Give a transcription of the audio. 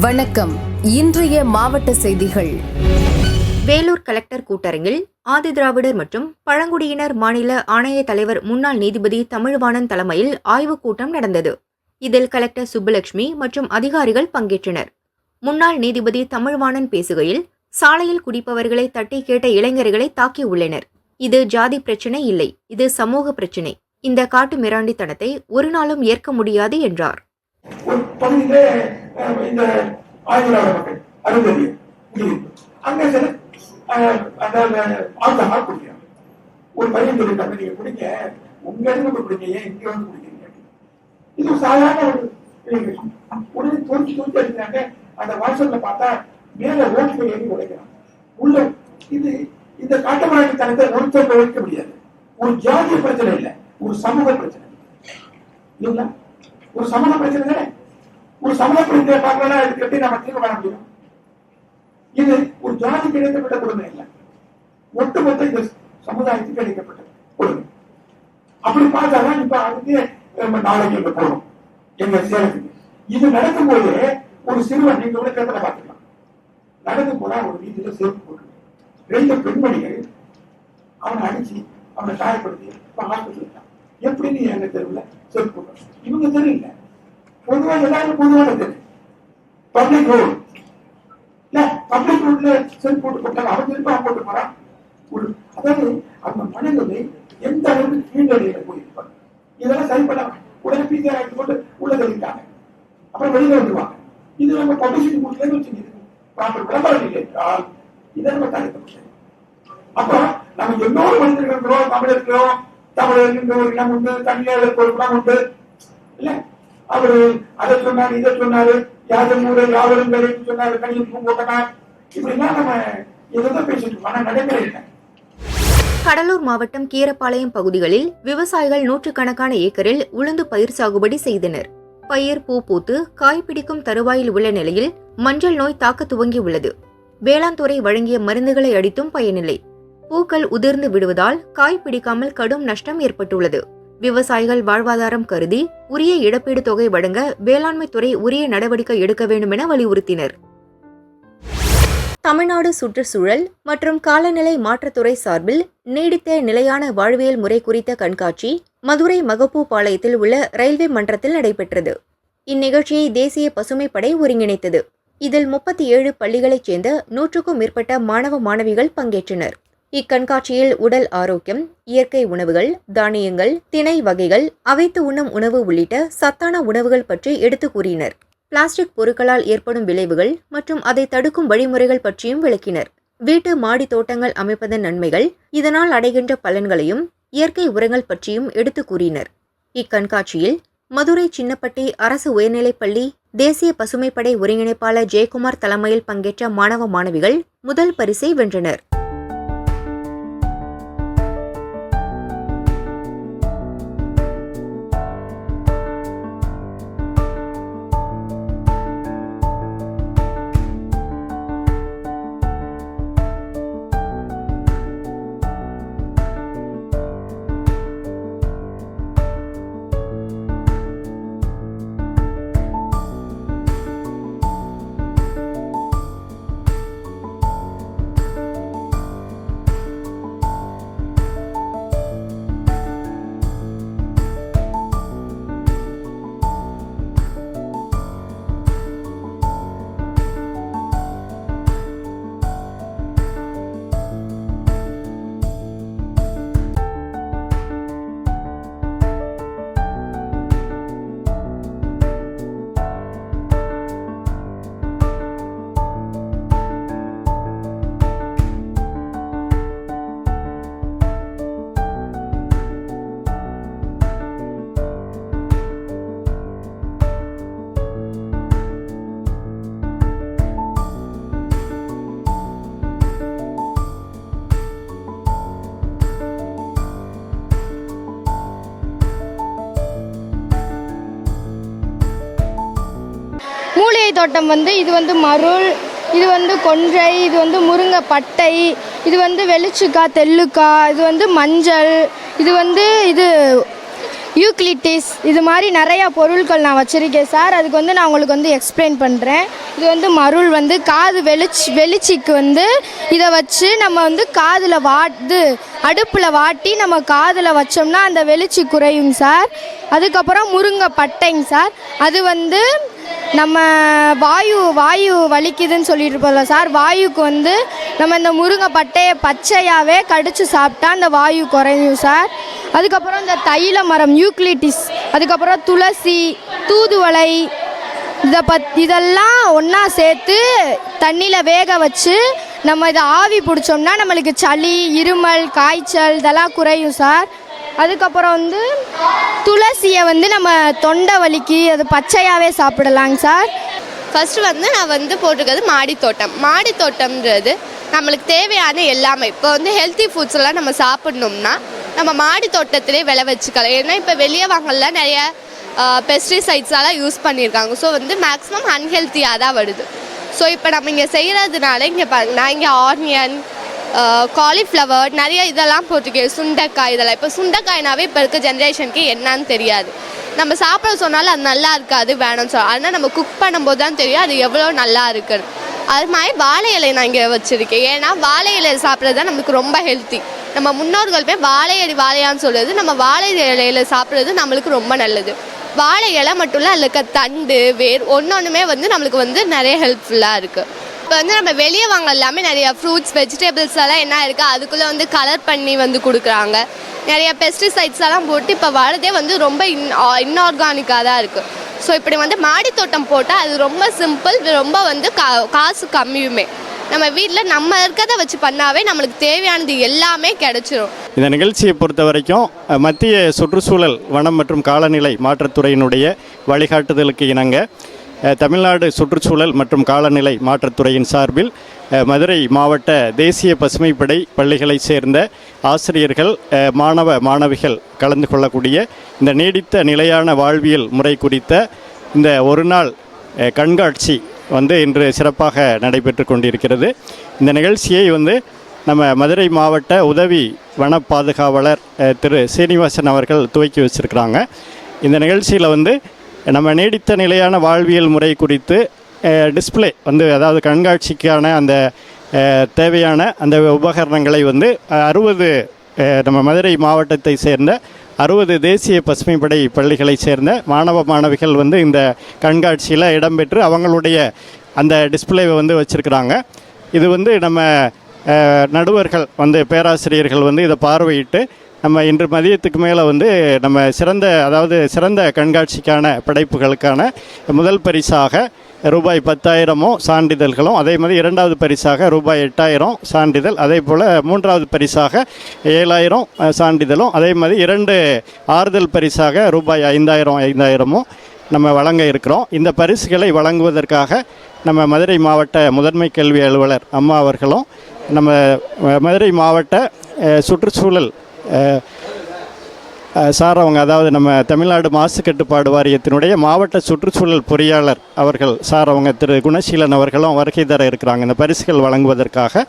வணக்கம். இன்றைய மாவட்ட செய்திகள். வேலூர் கலெக்டர் கூட்டரங்கில் ஆதிதிராவிடர் மற்றும் பழங்குடியினர் மாநில ஆணைய தலைவர் முன்னாள் நீதிபதி தமிழ்வாணன் தலைமையில் ஆய்வுக் கூட்டம் நடந்தது. இதில் கலெக்டர் சுப்புலட்சுமி மற்றும் அதிகாரிகள் பங்கேற்றனர். முன்னாள் நீதிபதி தமிழ்வாணன் பேசுகையில் சாலையில் குடிப்பவர்களை தட்டி கேட்ட இளைஞர்களை தாக்கியுள்ளனர் இது ஜாதி பிரச்சினை இல்லை இது சமூக பிரச்சினை. இந்த காட்டு மிராண்டித்தனத்தை ஒரு நாளும் ஏற்க முடியாது என்றார். இந்த ஆயுர்வேத மக்கள் அருந்ததி அங்க சில அஹ், அதாவது ஆல்கஹால் குடிக்கிறாங்க. ஒரு பையன் சொல்லிட்டாங்க நீங்க குடிங்க. உங்க இருந்து போய் குடிங்க. ஏன் இங்க வந்து குடிக்கிறீங்க? இது சாதாரண ஒரு உடனே தோற்று தோற்று அடிக்கிறாங்க. அந்த வாசல்ல பார்த்தா மேல ரோட்ல ஏறி உடைக்கிறான் உள்ள இது இந்த காட்டுமராட்சி தனத்தை ஒருத்தர் ஒழிக்க முடியாது. ஒரு ஜாதிய பிரச்சனை இல்லை. ஒரு சமூக பிரச்சனை. இல்லைங்களா? ஒரு சமூக பிரச்சனை தானே? ஒரு சமூக பிரச்சனை பார்க்கலாம் இதுக்கு எப்படி நம்ம தீர்வு காண முடியும்? இது ஒரு ஜாதிக்கு இணைக்கப்பட்ட கொடுமை இல்லை ஒட்டுமொத்த இந்த சமுதாயத்துக்கு இணைக்கப்பட்ட கொடுமை. அப்படி பார்த்தாதான் இப்ப அதுக்கு நம்ம நாளைக்கு இங்க போறோம். எங்க சேலத்துக்கு. இது நடக்கும்போது ஒரு சிறுவன் நீங்க கூட கேட்டதை பார்த்துக்கலாம். நடந்து போனா ஒரு வீட்டுல சேர்த்து போட்டு ரெண்டு பெண்மணிகள் அவனை அடிச்சு அவனை காயப்படுத்தி இப்ப ஹாஸ்பிட்டல் எப்படின்னு எனக்கு தெரியல சேர்த்து போடுறான் இவங்க தெரியல பொதுவா எல்லாரும் பொதுவானது பப்ளிக் ரோடு இல்ல பப்ளிக் ரோட்ல செல் போட்டு போட்டாங்க அவன் செருப்பு அவன் போட்டு போறான். ஒரு அதாவது அந்த மனிதனை எந்த அளவுக்கு கீழ்நிலையில போயிருப்பாங்க இதெல்லாம் சரி பண்ண உடனே பிசிஆர் ஆக்ட் போட்டு உள்ள தள்ளிட்டாங்க. அப்புறம் வெளியில வந்துருவாங்க. இது நம்ம பப்ளிசிட்டி கொடுக்கலன்னு வச்சுங்க ப்ராப்பர் விளம்பரம் இல்லை என்றால் இதை நம்ம தடுக்க முடியாது. அப்ப நம்ம எல்லோரும் மனிதர்கள் இருக்கிறோம் தமிழ் இருக்கிறோம் தமிழர் ஒரு இனம் உண்டு தமிழர்களுக்கு ஒரு குணம் உண்டு. இல்ல அவரு அதை சொன்னாரு இதை சொன்னாரு யாரும் ஊரை யாவரும் சொன்னாரு கணிதம் பூங்கோட்டனார் இப்படிலாம் நம்ம இதுதான் பேசிட்டு இருக்கோம். ஆனா நடைமுறை இல்லை கடலூர் மாவட்டம் கீரப்பாளையம் பகுதிகளில் விவசாயிகள் நூற்றுக்கணக்கான ஏக்கரில் உளுந்து பயிர் சாகுபடி செய்தனர். பயிர் பூ பூத்து காய் பிடிக்கும் தருவாயில் உள்ள நிலையில் மஞ்சள் நோய் தாக்க துவங்கியுள்ளது வேளாண் துறை வழங்கிய மருந்துகளை அடித்தும் பயனில்லை. பூக்கள் உதிர்ந்து விடுவதால் காய் பிடிக்காமல் கடும் நஷ்டம் ஏற்பட்டுள்ளது. விவசாயிகள் வாழ்வாதாரம் கருதி உரிய இழப்பீடு தொகை வழங்க வேளாண்மை துறை உரிய நடவடிக்கை எடுக்க வேண்டும் என வலியுறுத்தினர். தமிழ்நாடு சுற்றுச்சூழல் மற்றும் காலநிலை மாற்றத்துறை சார்பில் நீடித்த நிலையான வாழ்வியல் முறை குறித்த கண்காட்சி மதுரை மகப்பூபாளையத்தில் உள்ள ரயில்வே மன்றத்தில் நடைபெற்றது. இந்நிகழ்ச்சியை தேசிய பசுமைப்படை ஒருங்கிணைத்தது. இதில் முப்பத்தி ஏழு பள்ளிகளைச் சேர்ந்த நூற்றுக்கும் மேற்பட்ட மாணவ மாணவிகள் பங்கேற்றனர். இக்கண்காட்சியில் உடல் ஆரோக்கியம் இயற்கை உணவுகள் தானியங்கள் திணை வகைகள் அவைத்து உண்ணும் உணவு உள்ளிட்ட சத்தான உணவுகள் பற்றி எடுத்துக் கூறினர். பிளாஸ்டிக் பொருட்களால் ஏற்படும் விளைவுகள் மற்றும் அதை தடுக்கும் வழிமுறைகள் பற்றியும் விளக்கினர். வீட்டு மாடி தோட்டங்கள் அமைப்பதன் நன்மைகள் இதனால் அடைகின்ற பலன்களையும் இயற்கை உரங்கள் பற்றியும் எடுத்துக் கூறினர். இக்கண்காட்சியில் மதுரை சின்னப்பட்டி அரசு உயர்நிலைப்பள்ளி தேசிய பசுமைப்படை ஒருங்கிணைப்பாளர் ஜெயக்குமார் தலைமையில் பங்கேற்ற மாணவ மாணவிகள் முதல் பரிசை வென்றனர். தோட்டம் வந்து இது வந்து மருள் இது வந்து கொன்றை இது வந்து முருங்கை பட்டை இது வந்து வெளிச்சுக்காய் தெல்லுக்காய் இது வந்து மஞ்சள் இது வந்து இது யூக்ளிட்டிஸ் இது மாதிரி நிறையா பொருட்கள் நான் வச்சுருக்கேன் சார். அதுக்கு வந்து நான் உங்களுக்கு வந்து எக்ஸ்பிளைன் பண்ணுறேன் இது வந்து மருள் வந்து காது வெளிச் வெளிச்சிக்கு வந்து இதை வச்சு நம்ம வந்து காதில் வாட்டு அடுப்பில் வாட்டி நம்ம காதில் வச்சோம்னா அந்த வெளிச்சி குறையும் சார். அதுக்கப்புறம் முருங்கை பட்டைங்க சார். அது வந்து நம்ம வாயு வாயு வலிக்குதுன்னு சொல்லிட்டு இருப்போம்ல சார் வாயுக்கு வந்து நம்ம இந்த முருங்கை பட்டையை பச்சையாகவே கடித்து சாப்பிட்டா அந்த வாயு குறையும் சார். அதுக்கப்புறம் இந்த தைல மரம் யூக்ளிட்டிஸ் அதுக்கப்புறம் துளசி தூதுவளை இதை பத் இதெல்லாம் ஒன்றா சேர்த்து தண்ணியில் வேக வச்சு நம்ம இதை ஆவி பிடிச்சோம்னா நம்மளுக்கு சளி இருமல் காய்ச்சல் இதெல்லாம் குறையும் சார். அதுக்கப்புறம் வந்து துளசியை வந்து நம்ம தொண்டை வலிக்கு அது பச்சையாகவே சாப்பிடலாங்க சார். ஃபஸ்ட்டு வந்து நான் வந்து போட்டிருக்கிறது மாடித்தோட்டம். தோட்டம் தோட்டம்ன்றது நம்மளுக்கு தேவையான எல்லாமே. இப்போ வந்து ஹெல்த்தி ஃபுட்ஸ் எல்லாம் நம்ம சாப்பிட்ணும்னா நம்ம மாடி தோட்டத்திலே விளை வச்சுக்கலாம். ஏன்னா இப்போ வெளியே வாங்கல நிறைய பெஸ்டிசைட்ஸாலாம் யூஸ் பண்ணியிருக்காங்க. ஸோ வந்து மேக்ஸிமம் அன்ஹெல்த்தியாக தான் வருது. ஸோ இப்போ நம்ம இங்கே செய்கிறதுனால இங்கே பாருங்க நான் இங்கே ஆனியன் காலிஃப்ளவர் நிறைய இதெல்லாம் போட்டிருக்கேன் சுண்டைக்காய் இதெல்லாம். இப்போ சுண்டைக்காய்னாவே இப்போ இருக்க ஜென்ரேஷனுக்கு என்னன்னு தெரியாது. நம்ம சாப்பிட சொன்னாலும் அது நல்லா இருக்காது வேணும்னு சொல்லலாம் ஆனால் நம்ம குக் பண்ணும்போது தான் தெரியும் அது எவ்வளோ நல்லா இருக்குன்னு அது மாதிரி வாழை இலை நான் இங்கே வச்சுருக்கேன். ஏன்னா வாழை இலை சாப்பிட்றது தான் நமக்கு ரொம்ப ஹெல்த்தி நம்ம முன்னோர்களுமே வாழை இலை வாழையான்னு சொல்கிறது நம்ம வாழை இலையில சாப்பிட்றது நம்மளுக்கு ரொம்ப நல்லது. வாழை இலை மட்டும் இல்லை அதில் இருக்க தண்டு வேர் ஒன்று ஒன்றுமே வந்து நம்மளுக்கு வந்து நிறைய ஹெல்ப்ஃபுல்லாக இருக்குது இப்போ வந்து நம்ம வெளியே வாங்க எல்லாமே நிறைய ஃப்ரூட்ஸ் வெஜிடபிள்ஸ் எல்லாம் என்ன இருக்குது அதுக்குள்ளே வந்து கலர் பண்ணி வந்து கொடுக்குறாங்க. நிறைய பெஸ்டிசைட்ஸ் எல்லாம் போட்டு இப்போ வரதே வந்து ரொம்ப இன் இன்ஆர்கானிக்காக தான் இருக்குது ஸோ இப்படி வந்து மாடி தோட்டம் போட்டால் அது ரொம்ப சிம்பிள் ரொம்ப வந்து கா காசு கம்மியுமே. நம்ம வீட்டில் நம்ம இருக்கிறத வச்சு பண்ணாவே நம்மளுக்கு தேவையானது எல்லாமே கிடைச்சிரும். இந்த நிகழ்ச்சியை பொறுத்த வரைக்கும் மத்திய சுற்றுச்சூழல் வனம் மற்றும் காலநிலை மாற்றத்துறையினுடைய வழிகாட்டுதலுக்கு இணங்க தமிழ்நாடு சுற்றுச்சூழல் மற்றும் காலநிலை மாற்றத்துறையின் சார்பில் மதுரை மாவட்ட தேசிய பசுமைப்படை பள்ளிகளைச் சேர்ந்த ஆசிரியர்கள் மாணவ மாணவிகள் கலந்து கொள்ளக்கூடிய இந்த நீடித்த நிலையான வாழ்வியல் முறை குறித்த இந்த ஒரு நாள் கண்காட்சி வந்து இன்று சிறப்பாக நடைபெற்று கொண்டிருக்கிறது. இந்த நிகழ்ச்சியை வந்து நம்ம மதுரை மாவட்ட உதவி வன பாதுகாவலர் திரு சீனிவாசன் அவர்கள் துவக்கி வச்சுருக்கிறாங்க. இந்த நிகழ்ச்சியில் வந்து நம்ம நீடித்த நிலையான வாழ்வியல் முறை குறித்து டிஸ்ப்ளே வந்து அதாவது கண்காட்சிக்கான அந்த தேவையான அந்த உபகரணங்களை வந்து அறுபது நம்ம மதுரை மாவட்டத்தை சேர்ந்த அறுபது தேசிய பசுமைப்படை பள்ளிகளைச் சேர்ந்த மாணவ மாணவிகள் வந்து இந்த கண்காட்சியில் இடம்பெற்று அவங்களுடைய அந்த டிஸ்பிளேவை வந்து வச்சுருக்கிறாங்க. இது வந்து நம்ம நடுவர்கள் வந்து பேராசிரியர்கள் வந்து இதை பார்வையிட்டு நம்ம இன்று மதியத்துக்கு மேலே வந்து நம்ம சிறந்த அதாவது சிறந்த கண்காட்சிக்கான படைப்புகளுக்கான முதல் பரிசாக ரூபாய் பத்தாயிரமும் சான்றிதழ்களும் அதே மாதிரி இரண்டாவது பரிசாக ரூபாய் எட்டாயிரம் சான்றிதழ் அதே போல் மூன்றாவது பரிசாக ஏழாயிரம் சான்றிதழும் அதே மாதிரி இரண்டு ஆறுதல் பரிசாக ரூபாய் ஐந்தாயிரம் ஐந்தாயிரமும் நம்ம வழங்க இருக்கிறோம். இந்த பரிசுகளை வழங்குவதற்காக நம்ம மதுரை மாவட்ட முதன்மை கல்வி அலுவலர் அம்மா அவர்களும் நம்ம மதுரை மாவட்ட சுற்றுச்சூழல் சார் அவங்க அதாவது நம்ம தமிழ்நாடு மாசு கட்டுப்பாடு வாரியத்தினுடைய மாவட்ட சுற்றுச்சூழல் பொறியாளர் அவர்கள் சார் அவங்க திரு குணசீலன் அவர்களும் வருகை தர இருக்கிறாங்க. இந்த பரிசுகள் வழங்குவதற்காக.